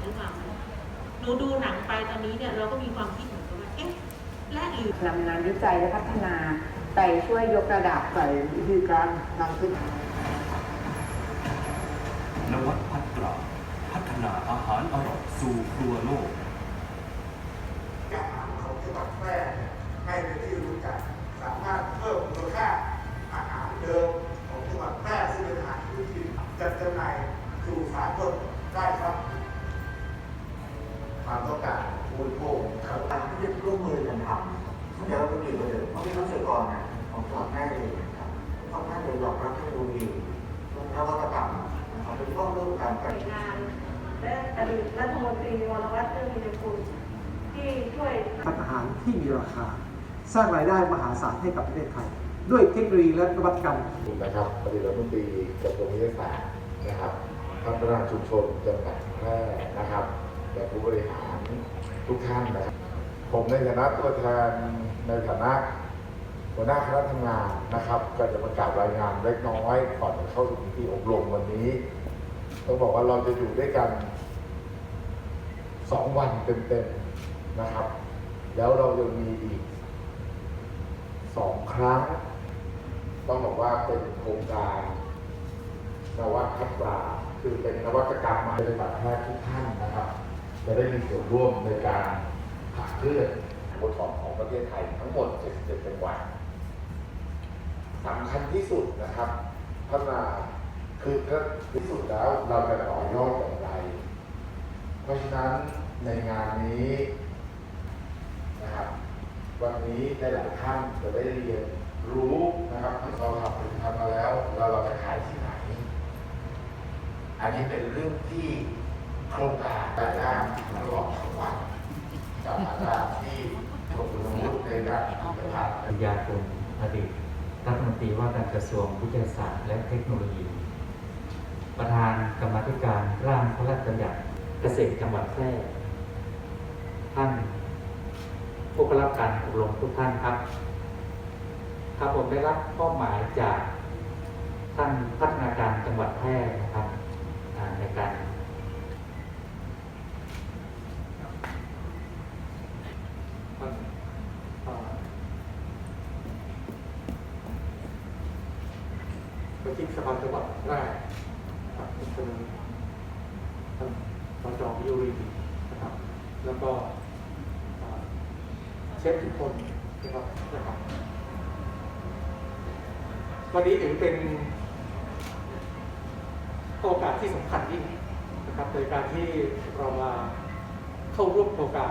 หมือนในหนังหรือเปล่าหนูดูหนังไปตอนนี้เนี่ยเราก็มีความคิดเหมือนกันว่าเอ๊ะและหรือนำงานวิจัยและพัฒนาไปช่วยยกระดับใส่วิธีการนำขึ้นนวัดพัฒนาพัฒนาอาหารอร่อยสู่ครัวโลก อาหารของจังหวัดแพร่ให้เป็นที่รู้จัก สามารถเพิ่มมูลค่าอาหารเดิมของจังหวัดแพร่ซึ่งเป็นอาหารพื้นถิ่นจัดจำหน่ายสู่สากลได้ครับ ความต้องการผู้บริโภคครับ การที่จะร่วมมือกันทำเดี๋ยวเราจะ มีประเด็นเพราะพี่น้องเกษตรกรเนี่ยของจังหวัดแพร่เองนะครับค่อนข้างจะยอมรับเทคโนโลยีนวัตกรรมนะครับโดยเฉพาะเรื่องการหน่วยงานและอดีตรัฐมนตรีวรวัฒน์เรืองมีคุณที่ช่วยทานอาหารที่มีราคา สร้างรายได้มหาศาลให้กับประเทศไทย ด้วยเทคโนโลยีและนวัตกรรมนะครับปฏิรัฐมนตรีกระทรวงวิทยาศาสตร์นะครับพัฒนาชุมชนจังหวัดแพร่นะครับและผู้บริหารทุกท่านนะครับผมในฐานะตัวแทนในฐานะ หัวหน้าคณะทำงานนะครับก็จะประกาศรายงานเล็กน้อยก่อนจะเข้าสู่พิธีอบรมวันนี้ต้องบอกว่าเราจะอยู่ด้วยกันสองวันเต็มๆนะครับ แล้วเราจะมีอีกสองครั้ง ต้องบอกว่าเป็นโครงการนวัตพัฒนาคือเป็นนวัตกรรมมาปฏิบัติแพทย์ทุกท่านนะครับ จะได้มีส่วนร่วมในการขับเคลื่อนบทของของประเทศไทยทั้งหมด 77 จังหวัด สำคัญที่สุดนะครับพัฒนาคือถ้าที่สุดแล้วเราจะต่อยอดอย่างไร เพราะฉะนั้นในงานนี้นะครับ วันนี้ได้หลายท่านจะได้เรียนรู้นะครับที่เราทำผลิตภัณฑ์มาแล้วแล้วเราจะขายที่ไหน อันนี้เป็นเรื่องที่โครงการแต่ละตลอดทั้งวันกับอาจารย์ที่ถกคุณวุฒิในด้านผลิตภัณฑ์ปัญญาคุณอดีต รัฐมนตรีว่าการกระทรวงวิทยาศาสตร์และเทคโนโลยี ประธานกรรมธิการร่างพระราชบัญญัติเกษตรจังหวัดแพร่ท่านผู้รับการอบรมทุกท่านครับ ครับผมได้รับมอบหมายจากท่านพัฒนาการนะครับอ่าในการ ไปที่สภาจังหวัดแรกนะครับเป็นท่านสจวิโยรีนะครับ แล้วก็เชฟทุกคนนะครับนะครับ วันนี้ถือเป็นโอกาสที่สำคัญยิ่งนะครับในการที่เรามาเข้าร่วมโครงการ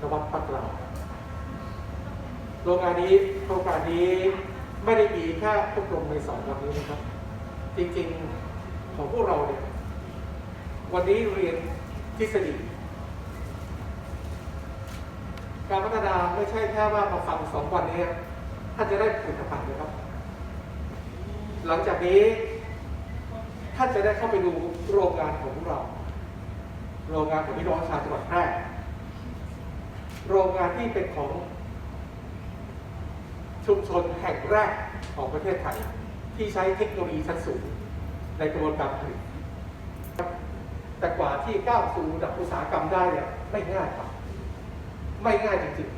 นวัดพัฒนาโรงงานนี้โครงการนี้ไม่ได้มีแค่อบรมในสองวันนี้นะครับ จริงๆของพวกเราเนี่ย วันนี้เรียนทฤษฎีการพัฒนาไม่ใช่แค่ว่ามาฟังสองวันนี้ท่านจะได้ผลิตภัณฑ์นะครับ หลังจากนี้ท่านจะได้เข้าไปดูโรงงานของพวกเรา โรงงานของพี่น้องชาวจังหวัดแพร่โรงงานที่เป็นของชุมชนแห่งแรกของประเทศไทย ที่ใช้เทคโนโลยีชั้นสูงในกระบวนการผลิตแต่กว่าที่ก้าวสู่ระดับอุตสาหกรรมได้เนี่ยไม่ง่ายครับ ไม่ง่ายจริง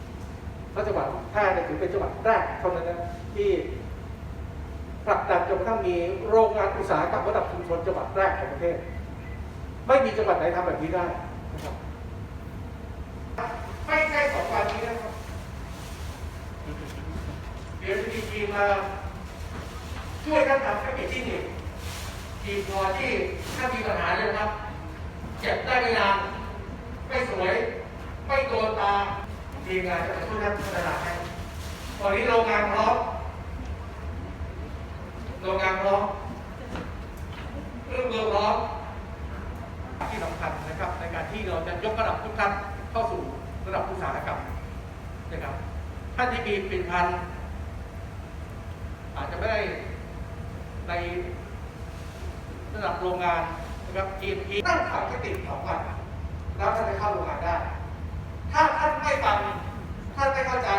ๆจังหวัดแพร่เนี่ยถือเป็นจังหวัดแรกเท่านั้นนะที่ผลักดันจนกระทั่งมีโรงงานอุตสาหกรรมระดับชุมชนจังหวัดแรกของประเทศ ไม่มีจังหวัดไหนทำแบบนี้ได้นะครับไม่ใช่สองวันนี้นะครับเดี๋ยวจะมีทีมมา ช่วยกันทำแพ็กเกจจิ้งอีกทีมพอที่ถ้ามีปัญหาเลยครับเก็บได้ไม่นานไม่สวย ไม่โดนตาทีมงานจะมาช่วยท่านพัฒนาให้ตอนนี้โรงงานพร้อมโรงงานพร้อมเครื่องมือพร้อมที่สำคัญนะครับ ในการที่เราจะยกระดับทุกท่านเข้าสู่ระดับอุตสาหกรรมนะครับท่านที่มีผลิตภัณฑ์อาจจะไม่ได้ ในระดับโรงงานนะครับ GMP ตั้งขายแค่ติดสองวันแล้วท่านจะเข้าโรงงานได้ ถ้าท่านไม่ฟังท่านไม่เข้าใจ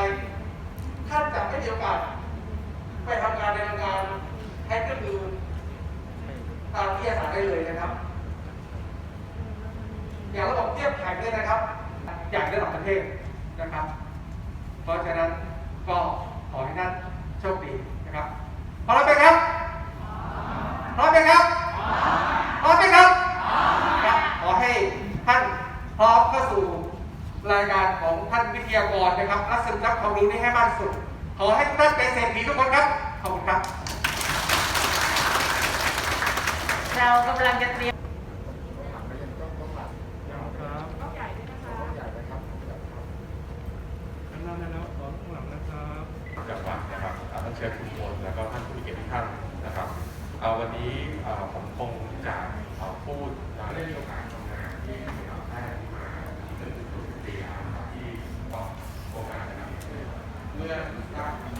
ท่านจะไม่มีโอกาสไปทำงานในโรงงานแทช้เครื่องมือตามทยาศาสตร์ได้เลยนะครับ อย่างระบบเทียบแข่งเนี่ยนะครับ อย่างระดับประเทศนะครับ เพราะฉะนั้นก็ขอให้ท่านโชคดีนะครับพร้อมไหมครับพร้อมไหมครับพร้อมไหมครับครับ ขอให้ท่านพร้อมเข้าสู่ รายการของท่านวิทยากรนะครับและซึมซับความรู้นี้ให้มากที่สุด ขอให้ทุกท่านเป็นเศรษฐีทุกคนครับ ขอบคุณครับ เรากำลังจะเตรียมต้องใหญ่ด้วยนะครับข้างหน้าได้แล้วขอข้างหลังนะครับจังหวัดนะครับอ่าท่านเชิญคุณพลแล้วก็ท่านผู้มีเกียรติทุกท่านนะครับเอาวันนี้อ่าผมคงจะอ่าพูดในเรื่องของการทำงานที่ Yeah.